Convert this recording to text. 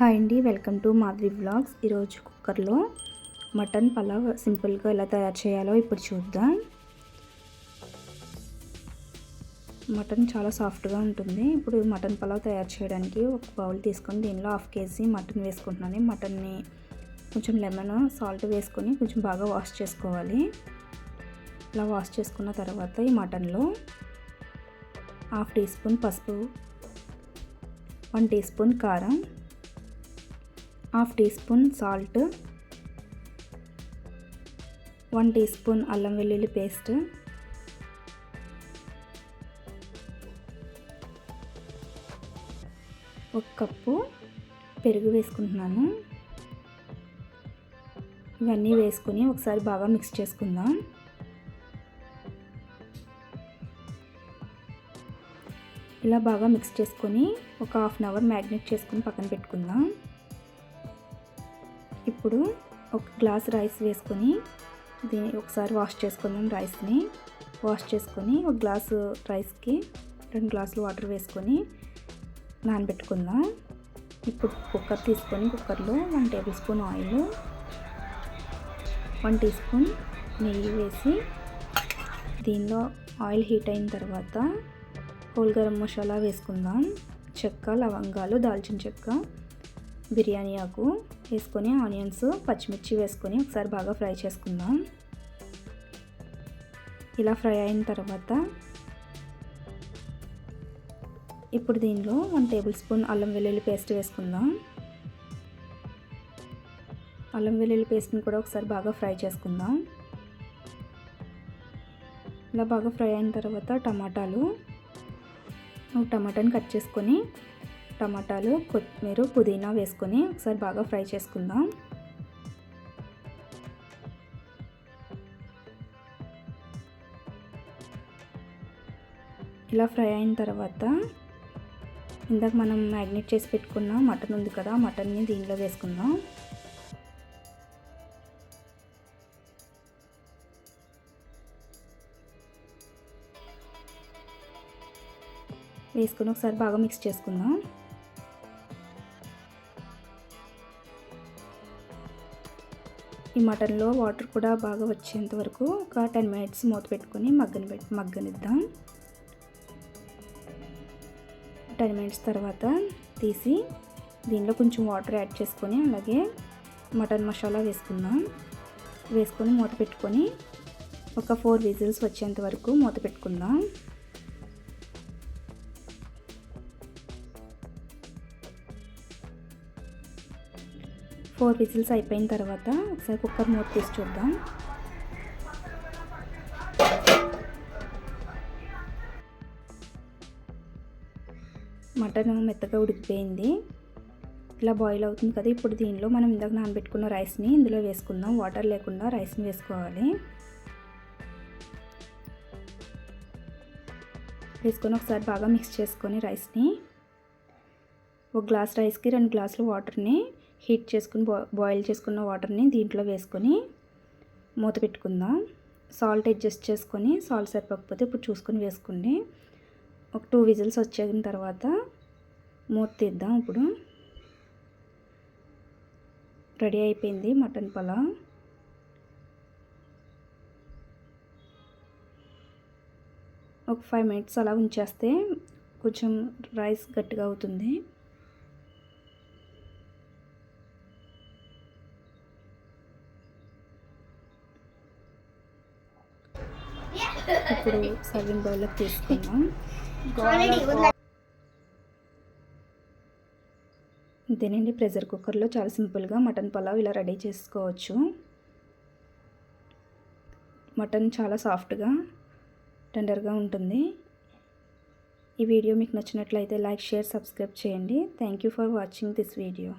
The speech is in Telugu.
హాయ్ అండి వెల్కమ్ టు మాధవి వ్లాగ్స్. ఈరోజు కుక్కర్లో మటన్ పలావ్ సింపుల్గా ఎలా తయారు చేయాలో ఇప్పుడు చూద్దాం. మటన్ చాలా సాఫ్ట్గా ఉంటుంది. ఇప్పుడు మటన్ పలావ్ తయారు చేయడానికి ఒక బౌల్ తీసుకొని దీనిలో హాఫ్ కేజీ మటన్ వేసుకుంటున్నాను. మటన్ని కొంచెం లెమన్ సాల్ట్ వేసుకొని కొంచెం బాగా వాష్ చేసుకోవాలి. ఇలా వాష్ చేసుకున్న తర్వాత ఈ మటన్లో హాఫ్ టీ స్పూన్ పసుపు వన్ టీ స్పూన్ కారం half teaspoon salt one teaspoon అల్లం వెల్లుల్లి పేస్ట్ ఒక కప్పు పెరుగు వేసుకుంటున్నాను. ఇవన్నీ వేసుకొని ఒకసారి బాగా మిక్స్ చేసుకుందాం. ఇలా బాగా మిక్స్ చేసుకొని ఒక హాఫ్ అన్ అవర్ మ్యాగ్నేట్ చేసుకుని పక్కన పెట్టుకుందాం. ఇప్పుడు ఒక గ్లాస్ రైస్ వేసుకొని దీన్ని ఒకసారి వాష్ చేసుకుందాం రైస్ని. వాష్ చేసుకొని ఒక గ్లాసు రైస్కి రెండు గ్లాసులు వాటర్ వేసుకొని నానబెట్టుకుందాం. ఇప్పుడు కుక్కర్ తీసుకొని కుక్కర్లో one tablespoon oil one teaspoon నెయ్యి వేసి దీనిలో ఆయిల్ హీట్ అయిన తర్వాత హోల్ గరం మసాలా వేసుకుందాం. చెక్క లవంగాలు దాల్చిన చెక్క బిర్యానీ ఆకు వేసుకొని ఆనియన్స్ పచ్చిమిర్చి వేసుకొని ఒకసారి బాగా ఫ్రై చేసుకుందాం. ఇలా ఫ్రై అయిన తర్వాత ఇప్పుడు దీనిలో వన్ టేబుల్ స్పూన్ అల్లం వెల్లుల్లి పేస్ట్ వేసుకుందాం. అల్లం వెల్లుల్లి పేస్ట్ని కూడా ఒకసారి బాగా ఫ్రై చేసుకుందాం. ఇలా బాగా ఫ్రై అయిన తర్వాత టమాటాలు టమాటాని కట్ చేసుకొని టమాటాలు కొత్తిమీర పుదీనా వేసుకొని ఒకసారి బాగా ఫ్రై చేసుకుందాం. ఇలా ఫ్రై అయిన తర్వాత ఇందాక మనం మ్యాగ్నేట్ చేసి పెట్టుకున్న మటన్ ఉంది కదా మటన్ని దీనిలో వేసుకుందాం. వేసుకుని ఒకసారి బాగా మిక్స్ చేసుకుందాం. ఈ మటన్లో వాటర్ కూడా బాగా వచ్చేంత వరకు ఒక టెన్ మినిట్స్ మూత పెట్టుకొని మగ్గని పెట్టి మగ్గనిద్దాం. టెన్ మినిట్స్ తర్వాత తీసి దీనిలో కొంచెం వాటర్ యాడ్ చేసుకొని అలాగే మటన్ మసాలా వేసుకుందాం. వేసుకొని మూత పెట్టుకొని ఒక ఫోర్ విజిల్స్ వచ్చేంత వరకు మూత పెట్టుకుందాం. ఫోర్ విజిల్స్ అయిపోయిన తర్వాత ఒకసారి కుక్కర్ మూత తీసి చూద్దాం. మటన్ మెత్తగా ఉడికిపోయింది. ఇలా బాయిల్ అవుతుంది కదా ఇప్పుడు దీనిలో మనం ఇందాక నానబెట్టుకున్న రైస్ని ఇందులో వేసుకుందాం. వాటర్ లేకుండా రైస్ని వేసుకోవాలి. వేసుకొని ఒకసారి బాగా మిక్స్ చేసుకొని రైస్ని ఒక గ్లాస్ రైస్కి రెండు గ్లాసులు వాటర్ని హీట్ చేసుకుని బాయిల్ చేసుకున్న వాటర్ని దీంట్లో వేసుకొని మూత పెట్టుకుందాం. సాల్ట్ అడ్జస్ట్ చేసుకొని సాల్ట్ సరిపోకపోతే ఇప్పుడు చూసుకొని వేసుకోండి. ఒక టూ విజిల్స్ వచ్చేసిన తర్వాత మూత తీద్దాం ఇప్పుడు. రెడీ అయిపోయింది మటన్ పలావ్. ఒక ఫైవ్ మినిట్స్ అలా ఉంచేస్తే కొంచెం రైస్ గట్టిగా అవుతుంది. ఇప్పుడు సర్వింగ్ బౌల్లోకి తీసుకుందాం ఇదేనండి ప్రెషర్ కుక్కర్లో చాలా సింపుల్గా మటన్ పలావ్ ఇలా రెడీ చేసుకోవచ్చు. మటన్ చాలా సాఫ్ట్గా టెండర్గా ఉంటుంది. ఈ వీడియో మీకు నచ్చినట్లయితే లైక్ షేర్ సబ్స్క్రైబ్ చేయండి. Thank you for watching this video